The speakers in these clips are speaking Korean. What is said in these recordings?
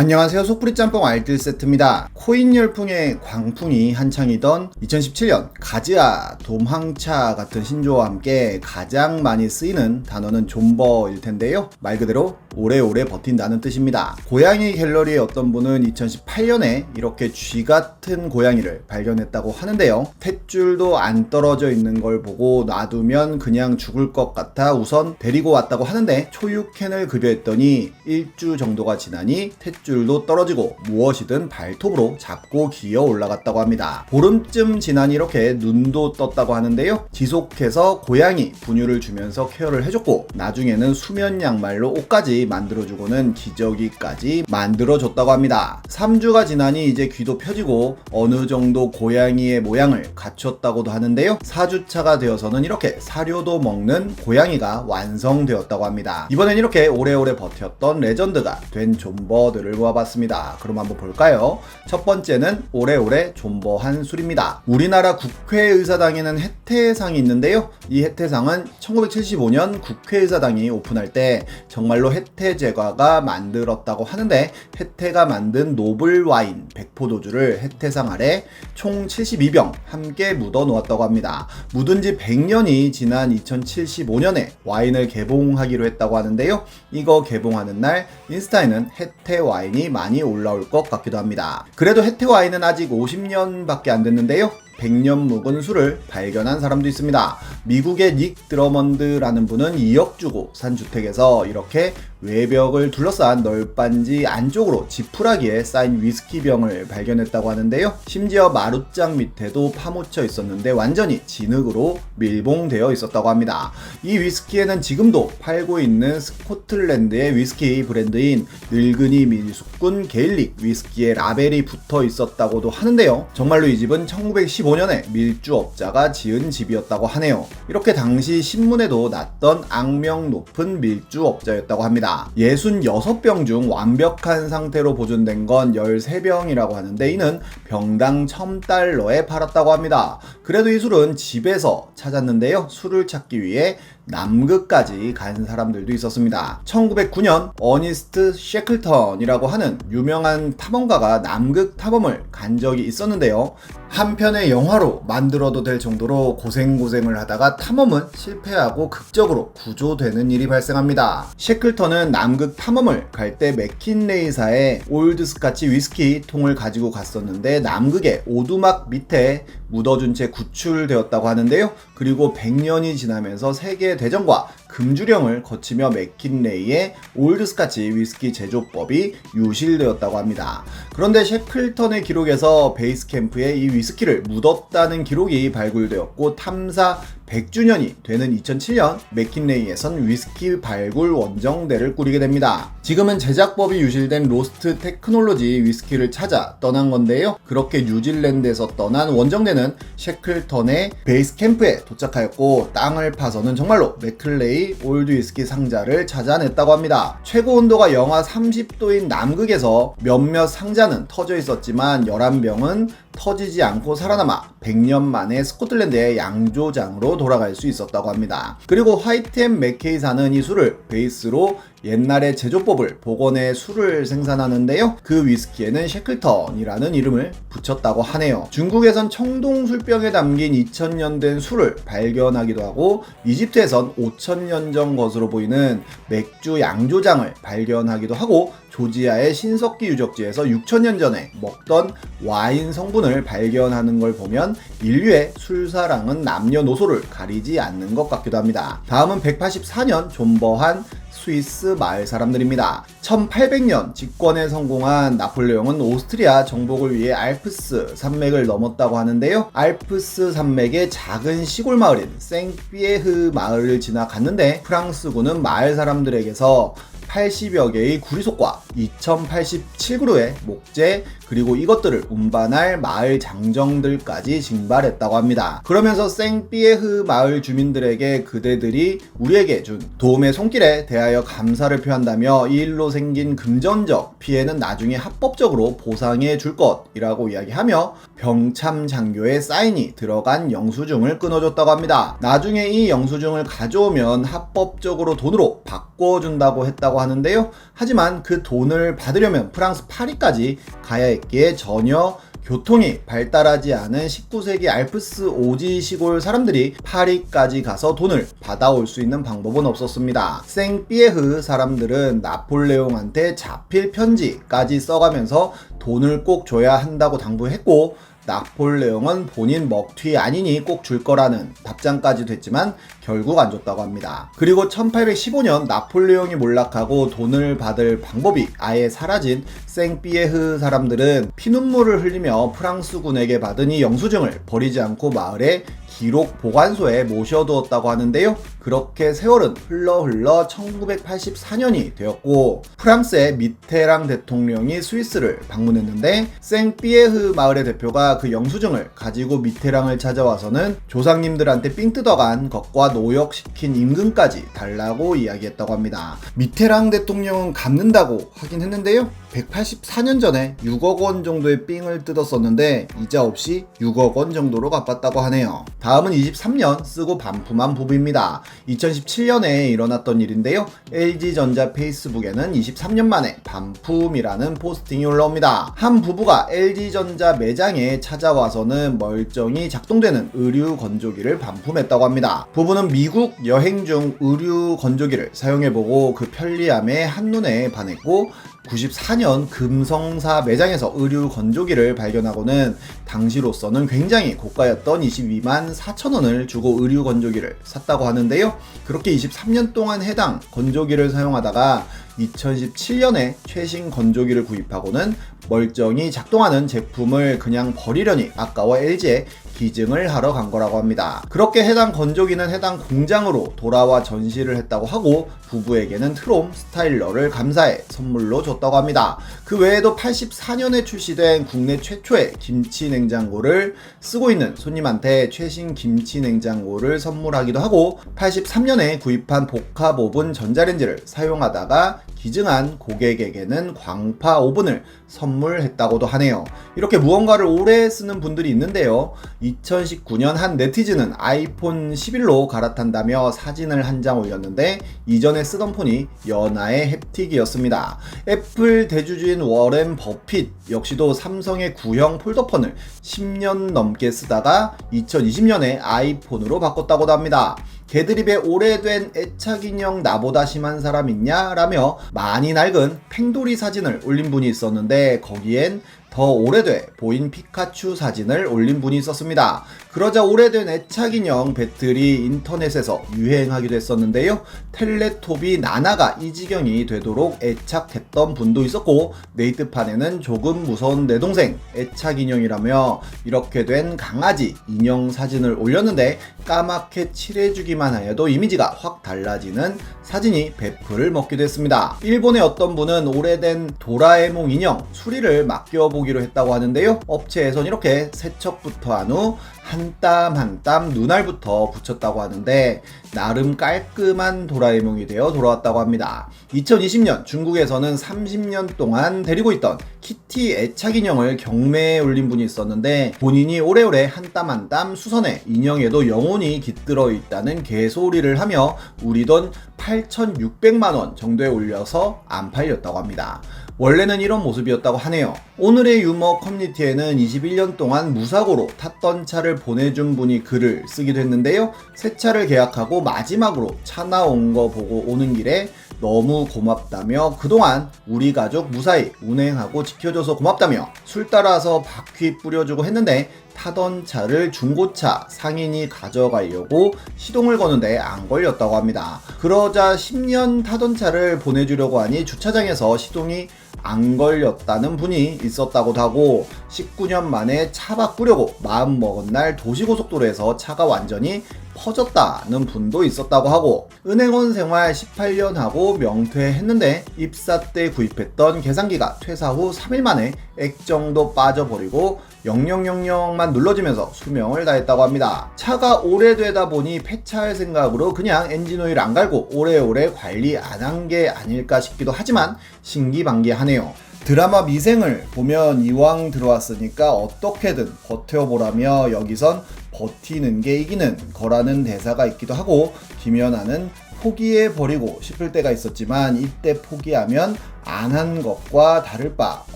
안녕하세요. 속풀이 짬뽕 알뜰 세트입니다. 코인 열풍의 광풍이 한창이던 2017년 가즈아, 돔항차 같은 신조어와 함께 가장 많이 쓰이는 단어는 존버일 텐데요. 말 그대로 오래오래 버틴다는 뜻입니다. 고양이 갤러리의 어떤 분은 2018년에 이렇게 쥐 같은 고양이를 발견했다고 하는데요. 탯줄도 안 떨어져 있는 걸 보고 놔두면 그냥 죽을 것 같아 우선 데리고 왔다고 하는데 초육캔을 급여했더니 일주 정도가 지나니 탯줄 도 떨어지고 무엇이든 발톱으로 잡고 기어 올라갔다고 합니다. 보름쯤 지나니 이렇게 눈도 떴다고 하는데요. 지속해서 고양이 분유를 주면서 케어를 해줬고 나중에는 수면 양말로 옷까지 만들어주고는 기저귀까지 만들어줬다고 합니다. 3주가 지나니 이제 귀도 펴지고 어느 정도 고양이의 모양을 갖췄다고도 하는데요. 4주차가 되어서는 이렇게 사료도 먹는 고양이가 완성되었다고 합니다. 이번엔 이렇게 오래오래 버텼던 레전드가 된 존버들을 모아봤습니다. 그럼 한번 볼까요? 첫 번째는 오래오래 존버한 술입니다. 우리나라 국회의사당에는 혜태상이 있는데요. 이 혜태상은 1975년 국회의사당이 오픈할 때 정말로 혜태 제과가 만들었다고 하는데 혜태가 만든 노블 와인 백포도주를 혜태상 아래 총 72병 함께 묻어 놓았다고 합니다. 묻은 지 100년이 지난 2075년에 와인을 개봉하기로 했다고 하는데요. 이거 개봉하는 날 인스타에는 혜태 와인 이 많이 올라올 것 같기도 합니다. 그래도 혜태 와인은 아직 50년밖에 안 됐는데요. 100년 묵은 술을 발견한 사람도 있습니다. 미국의 닉 드러먼드라는 분은 2억 주고 산 주택에서 이렇게 외벽을 둘러싼 널빤지 안쪽으로 지푸라기에 쌓인 위스키 병을 발견했다고 하는데요. 심지어 마룻장 밑에도 파묻혀 있었는데 완전히 진흙으로 밀봉되어 있었다고 합니다. 이 위스키에는 지금도 팔고 있는 스코틀랜드의 위스키 브랜드인 늙은이 미숙군 게일릭 위스키의 라벨이 붙어 있었다고도 하는데요. 정말로 이 집은 1915년에 밀주업자가 지은 집이었다고 하네요. 이렇게 당시 신문에도 났던 악명 높은 밀주업자였다고 합니다. 66병 중 완벽한 상태로 보존된 건 13병이라고 하는데 이는 병당 1000달러에 팔았다고 합니다. 그래도 이 술은 집에서 찾았는데요. 술을 찾기 위해 남극까지 간 사람들도 있었습니다. 1909년 어니스트 셰클턴이라고 하는 유명한 탐험가가 남극 탐험을 간 적이 있었는데요. 한 편의 영화로 만들어도 될 정도로 고생고생을 하다가 탐험은 실패하고 극적으로 구조되는 일이 발생합니다. 셰클턴은 남극 탐험을 갈 때 맥킨레이사의 올드 스카치 위스키 통을 가지고 갔었는데 남극의 오두막 밑에 묻어준 채 구출되었다고 하는데요. 그리고 100년이 지나면서 세계 대전과 금주령을 거치며 맥킨레이의 올드 스카치 위스키 제조법이 유실되었다고 합니다. 그런데 셰클턴의 기록에서 베이스 캠프에 이 위스키를 묻었다는 기록이 발굴되었고 탐사 100주년이 되는 2007년 맥킨레이에선 위스키 발굴 원정대를 꾸리게 됩니다. 지금은 제작법이 유실된 로스트 테크놀로지 위스키를 찾아 떠난 건데요. 그렇게 뉴질랜드에서 떠난 원정대는 셰클턴의 베이스 캠프에 도착하였고 땅을 파서는 정말로 맥클레이 올드 위스키 상자를 찾아냈다고 합니다. 최고 온도가 영하 30도인 남극에서 몇몇 상자는 터져 있었지만 11병은 터지지 않고 살아남아 100년 만에 스코틀랜드의 양조장으로 돌아갈 수 있었다고 합니다. 그리고 화이트앤 맥케이사는 이 술을 베이스로 옛날의 제조법을 복원해 술을 생산하는데요. 그 위스키에는 셰클턴이라는 이름을 붙였다고 하네요. 중국에선 청동 술병에 담긴 2000년 된 술을 발견하기도 하고 이집트에선 5000년 전 것으로 보이는 맥주 양조장을 발견하기도 하고 조지아의 신석기 유적지에서 6천년 전에 먹던 와인 성분을 발견하는 걸 보면 인류의 술사랑은 남녀노소를 가리지 않는 것 같기도 합니다. 다음은 184년 존버한 스위스 마을 사람들입니다. 1800년 집권에 성공한 나폴레옹은 오스트리아 정복을 위해 알프스 산맥을 넘었다고 하는데요. 알프스 산맥의 작은 시골 마을인 생피에흐 마을을 지나갔는데 프랑스군은 마을 사람들에게서 80여 개의 구리속과 2087그루의 목재 그리고 이것들을 운반할 마을 장정들까지 징발했다고 합니다. 그러면서 생피에흐 마을 주민들에게 그대들이 우리에게 준 도움의 손길에 대하여 감사를 표한다며 이 일로 생긴 금전적 피해는 나중에 합법적으로 보상해 줄 것이라고 이야기하며 병참 장교의 사인이 들어간 영수증을 끊어줬다고 합니다. 나중에 이 영수증을 가져오면 합법적으로 돈으로 바꿔준다고 했다고 하는데요. 하지만 그 돈을 받으려면 프랑스 파리까지 가야 했기에 전혀 교통이 발달하지 않은 19세기 알프스 오지 시골 사람들이 파리까지 가서 돈을 받아올 수 있는 방법은 없었습니다. 생피에흐 사람들은 나폴레옹한테 자필 편지까지 써가면서 돈을 꼭 줘야 한다고 당부했고 나폴레옹은 본인 먹튀 아니니 꼭 줄 거라는 답장까지도 했지만 결국 안 줬다고 합니다. 그리고 1815년 나폴레옹이 몰락하고 돈을 받을 방법이 아예 사라진 생피에흐 사람들은 피눈물을 흘리며 프랑스군에게 이 영수증을 버리지 않고 마을에 기록 보관소에 모셔두었다고 하는데요. 그렇게 세월은 흘러 흘러 1984년이 되었고 프랑스의 미테랑 대통령이 스위스를 방문했는데 생피에흐 마을의 대표가 그 영수증을 가지고 미테랑을 찾아와서는 조상님들한테 삥 뜯어간 것과 노역시킨 임금까지 달라고 이야기했다고 합니다. 미테랑 대통령은 갚는다고 하긴 했는데요. 184년 전에 6억 원 정도의 삥을 뜯었었는데 이자 없이 6억 원 정도로 갚았다고 하네요. 다음은 23년 쓰고 반품한 부부입니다. 2017년에 일어났던 일인데요. LG전자 페이스북에는 23년 만에 반품이라는 포스팅이 올라옵니다. 한 부부가 LG전자 매장에 찾아와서는 멀쩡히 작동되는 의류 건조기를 반품했다고 합니다. 부부는 미국 여행 중 의류 건조기를 사용해보고 그 편리함에 한눈에 반했고 94년 금성사 매장에서 의류 건조기를 발견하고는 당시로서는 굉장히 고가였던 22만 4천 원을 주고 의류 건조기를 샀다고 하는데요. 그렇게 23년 동안 해당 건조기를 사용하다가 2017년에 최신 건조기를 구입하고는 멀쩡히 작동하는 제품을 그냥 버리려니 아까워 LG에 기증을 하러 간 거라고 합니다. 그렇게 해당 건조기는 해당 공장으로 돌아와 전시를 했다고 하고 부부에게는 트롬 스타일러를 감사해 선물로 줬다고 합니다. 그 외에도 84년에 출시된 국내 최초의 김치 냉장고를 쓰고 있는 손님한테 최신 김치 냉장고를 선물하기도 하고 83년에 구입한 복합 오븐 전자레인지를 사용하다가 기증한 고객에게는 광파 오븐을 선물했다고도 하네요. 이렇게 무언가를 오래 쓰는 분들이 있는데요. 2019년 한 네티즌은 아이폰 11로 갈아탄다며 사진을 한 장 올렸는데 이전에 쓰던 폰이 연하의 햅틱이었습니다. 애플 대주주인 워렌 버핏 역시도 삼성의 구형 폴더폰을 10년 넘게 쓰다가 2020년에 아이폰으로 바꿨다고도 합니다. 개드립에 오래된 애착 인형 나보다 심한 사람 있냐? 라며 많이 낡은 팽돌이 사진을 올린 분이 있었는데 거기엔 더 오래돼 보인 피카츄 사진을 올린 분이 있었습니다. 그러자 오래된 애착 인형 배틀이 인터넷에서 유행하기도 했었는데요. 텔레톱이 나나가 이 지경이 되도록 애착했던 분도 있었고 네이트판에는 조금 무서운 내 동생 애착 인형이라며 이렇게 된 강아지 인형 사진을 올렸는데 까맣게 칠해주기만 해도 이미지가 확 달라지는 사진이 배풀을 먹기도 했습니다. 일본의 어떤 분은 오래된 도라에몽 인형 수리를 맡겨 보기로 했다고 하는데요. 업체에선 이렇게 세척부터 한 후 한 땀 한 땀 눈알부터 붙였다고 하는데 나름 깔끔한 도라에몽이 되어 돌아왔다고 합니다. 2020년 중국에서는 30년 동안 데리고 있던 키티 애착 인형을 경매에 올린 분이 있었는데 본인이 오래오래 한 땀 한 땀 수선해 인형에도 영혼이 깃들어 있다는 개소리를 하며 우리 돈 8,600만 원 정도에 올려서 안 팔렸다고 합니다. 원래는 이런 모습이었다고 하네요. 오늘의 유머 커뮤니티에는 21년 동안 무사고로 탔던 차를 보내준 분이 글을 쓰기도 했는데요. 새 차를 계약하고 마지막으로 차 나온 거 보고 오는 길에 너무 고맙다며 그동안 우리 가족 무사히 운행하고 지켜줘서 고맙다며 술 따라서 바퀴 뿌려주고 했는데 타던 차를 중고차 상인이 가져가려고 시동을 거는데 안 걸렸다고 합니다. 그러자 10년 타던 차를 보내주려고 하니 주차장에서 시동이 안 걸렸다는 분이 있었다고도 하고 19년 만에 차 바꾸려고 마음 먹은 날 도시고속도로에서 차가 완전히 퍼졌다는 분도 있었다고 하고 은행원 생활 18년 하고 명퇴했는데 입사 때 구입했던 계산기가 퇴사 후 3일 만에 액정도 빠져버리고 0000만 눌러지면서 수명을 다했다고 합니다. 차가 오래되다 보니 폐차할 생각으로 그냥 엔진오일 안 갈고 오래오래 관리 안 한 게 아닐까 싶기도 하지만 신기반기하네요. 드라마 미생을 보면 이왕 들어왔으니까 어떻게든 버텨보라며 여기선 버티는 게 이기는 거라는 대사가 있기도 하고 김연아는 포기해 버리고 싶을 때가 있었지만 이때 포기하면 안 한 것과 다를 바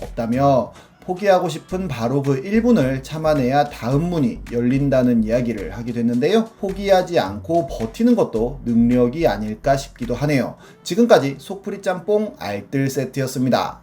없다며 포기하고 싶은 바로 그 1분을 참아내야 다음 문이 열린다는 이야기를 하게 됐는데요. 포기하지 않고 버티는 것도 능력이 아닐까 싶기도 하네요. 지금까지 속풀이 짬뽕 알뜰 세트였습니다.